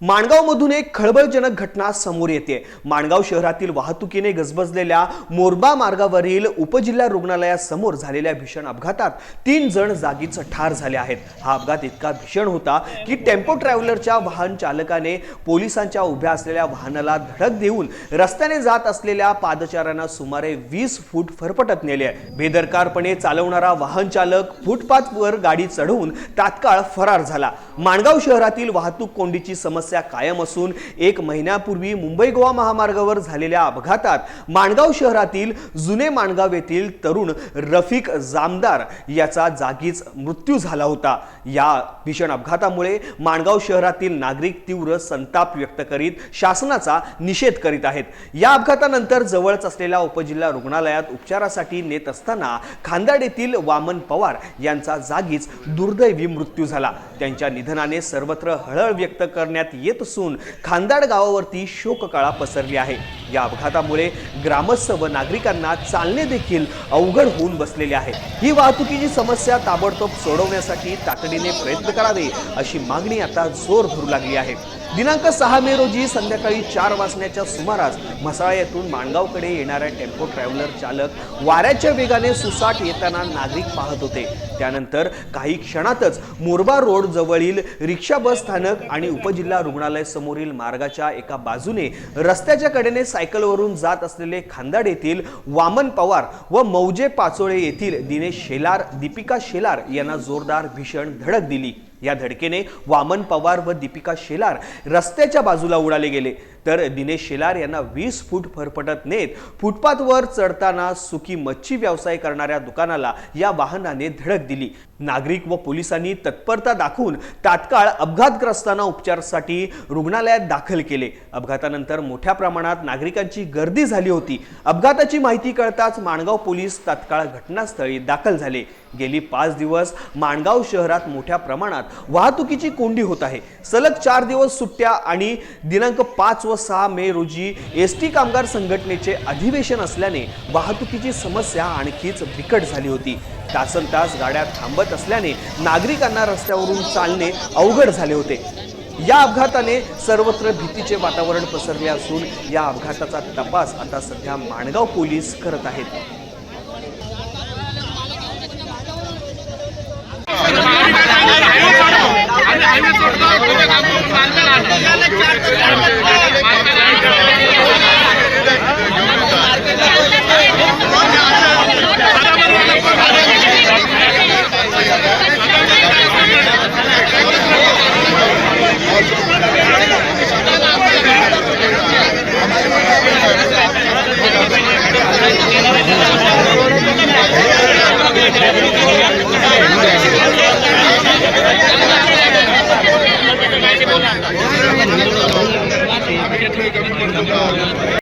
माणगावमधून एक खळबळजनक घटना समोर येते. माणगाव शहरातील वाहतुकीने गजबजलेल्या मोरबा मार्गावरील उपजिल्हा रुग्णालयासमोर झालेल्या भीषण अपघातात तीन जण जागीच ठार झाले आहेत. हा अपघात इतका भीषण होता की टेम्पो ट्रॅव्हलरच्या वाहन चालकाने पोलिसांच्या उभ्या असलेल्या वाहनाला धडक देऊन रस्त्याने जात असलेल्या पादचाऱ्यांना सुमारे वीस फूट फरफटत नेले. बेदरकारपणे चालवणारा वाहन चालक फुटपाथवर गाडी चढवून तात्काळ फरार झाला. माणगाव शहरातील वाहतूक कोंडीची समस्या कायम असून एक महिन्यापूर्वी मुंबई गोवा महामार्गावर झालेल्या अपघातात माणगाव शहरातील जुने माणगाव येथील तरुण रफिक जामदार याचा जागीच मृत्यू झाला होता. या भीषण अपघातामुळे माणगाव शहरातील नागरिक तीव्र संताप व्यक्त करीत शासनाचा निषेध करीत आहेत. या अपघातानंतर जवळच असलेल्या उपजिल्हा रुग्णालयात उपचारासाठी नेत असताना खांदाड येथील वामन पवार यांचा जागीच दुर्दैवी मृत्यू झाला. त्यांच्या निधनाने सर्वत्र हळहळ व्यक्त करण्यात येत असून खांदाड गावावरती शोककळा पसरली आहे. या अपघातामुळे ग्रामस्थ व नागरिकांना चालणे देखील अवघड होऊन बसलेले आहे. ही वाहतुकीची समस्या ताबडतोब सोडवण्यासाठी तातडीने प्रयत्न करावे अशी मागणी आता जोर धरू लागली आहे. दिनांक सहा मे रोजी संध्याकाळी चार वाजण्याच्या सुमारास म्हसाळा येथून माणगावकडे येणाऱ्या टेम्पो ट्रॅव्हलर चालक वाऱ्याच्या वेगाने सुसाट येताना नागरिक पाहत होते. त्यानंतर काही क्षणातच मोरबा रोड जवळील रिक्षा बस स्थानक आणि उपजिल्हा रुग्णालय समोरील मार्गाच्या एका बाजूने रस्त्याच्या कडेने सायकलवरून जात असलेले खांदाड येथील वामन पवार व मौजे पाचोळे येथील दिनेश शेलार दीपिका शेलार यांना जोरदार भीषण धडक दिली. या धडकेने वामन पवार व दीपिका शेलार रस्त्याच्या बाजूला उडाले गेले. तर दिनेश शेलार यांना वीस फूट फरफटत नेत फुटपाथवर चढताना सुकी मच्छी व्यवसाय करणाऱ्या दुकानाला या वाहनाने धडक दिली. नागरिक व पोलिसांनी तत्परता दाखवून तात्काळ अपघातग्रस्तांना उपचारासाठी रुग्णालयात दाखल केले. अपघातानंतर मोठ्या प्रमाणात नागरिकांची गर्दी झाली होती. अपघाताची माहिती कळताच माणगाव पोलीस तात्काळ घटनास्थळी दाखल झाले. गेली पाच दिवस माणगाव शहरात मोठ्या प्रमाणात वाहतुकीची कोंडी होत आहे. सलग चार दिवस सुट्ट्या आणि दिनांक पाच व सहा मे रोजी एस टी कामगार संघटनेचे अधिवेशन असल्याने वाहतुकीची समस्या आणखीच बिकट झाली होती तासन तास गाड्या थांबत असल्याने नागरिकांना रस्त्यावरून चालणे अवघड झाले होते या अपघाताने सर्वत्र भीतीचे वातावरण पसरले असून या अपघाताचा तपास आता सध्या माणगाव पोलीस करत आहेत కమిటీ